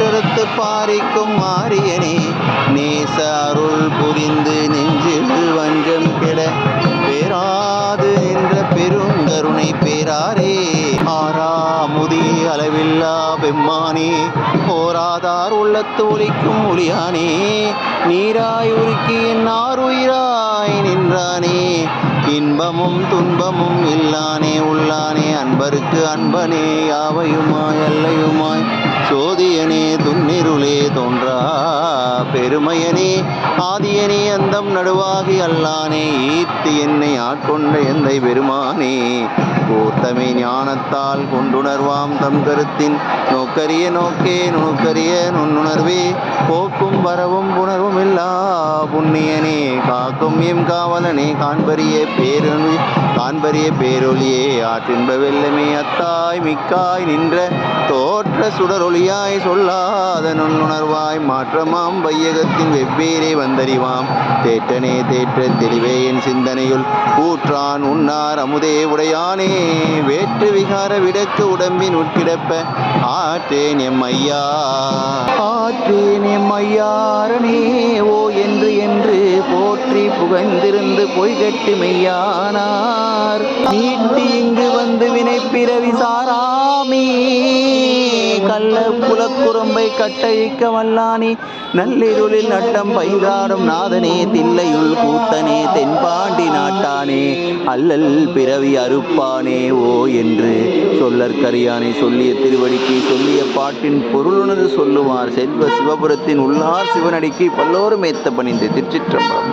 பெற்றெடுத்து பாரிக்கும் மாரியனே நேச அருள் புரிந்து நெஞ்சில் வஞ்சம் கிட பேராது என்ற பெருங்கருணை பேராரே. ஆறாமுதி அளவில்லா பெம்மானே போராதார் உள்ளத்து ஒலிக்கும் ஒளியானே நீராய் உருக்கி என் ஆறுயிராய் நின்றானே. இன்பமும் துன்பமும் இல்லானே உள்ளானே அன்பருக்கு அன்பனே யாவையுமாய் அல்லையுமாய் சோதியனே துன்னிருளே தோன்றா. பெருமையனே ஆதியனே அந்தம் நடுவாகி அல்லானே ஈர்த்து என்னை ஆட்கொண்ட எந்தை பெருமானே. கூத்தமை ஞானத்தால் கொண்டுணர்வாம் தம் கருத்தின் நோக்கரிய நோக்கே நுணுக்கரிய நுண்ணுணர்வே. போக்கும் வரவும் புணர்வும் இல்லா புண்ணியனே. காக்கும் எம் காவலனே காண்பரிய பேரொழி காண்பரிய பேரொழியே ஆற்றின்ப வெள்ளமே அத்தாய் மிக்காய் நின்ற தோற்ற சுடரொளியாய் சொல்லாத நுண்ணுணர்வாய் மாற்றமாம். வையகத்தின் வெவ்வேறே வந்தறிவாம். தேற்றனே தேற்ற தெளிவே என் சிந்தனையுள். கூற்றான் உன்னார் அமுதே உடையானே. வேற்று விகார விடக்கு உடம்பின் உட்கிடப்ப ஆற்றேன் எம் ஐயா. ஆற்றேன் எம் ஐயாரனே. ஓ என்று என்று போற்றி புகழ்ந்திருந்து பொய்கட்டு மெய்யானார். நீட்டி இங்கு வந்து வினை பிறவி சாராமே. கள்ள புலக்குறும்பை கட்டழிக்க வல்லானே. நள்ளிருளில் நட்டம் பைதாடும் நாதனே தில்லையுள் கூத்தனே தென்பாண்டி நாட்டானே. அல்லல் பிறவி அறுப்பானே ஓ என்று சொல்லற்கரியானை சொல்லிய திருவடிக்கு சொல்லிய பாட்டின் பொருளுணர்ந்து சொல்லுவார். செல்வ சிவபுரத்தின் உள்ளார் சிவனடிக்கு பல்லோரும் ஏத்த பணிந்து திருச்சிற்றம்பலம்.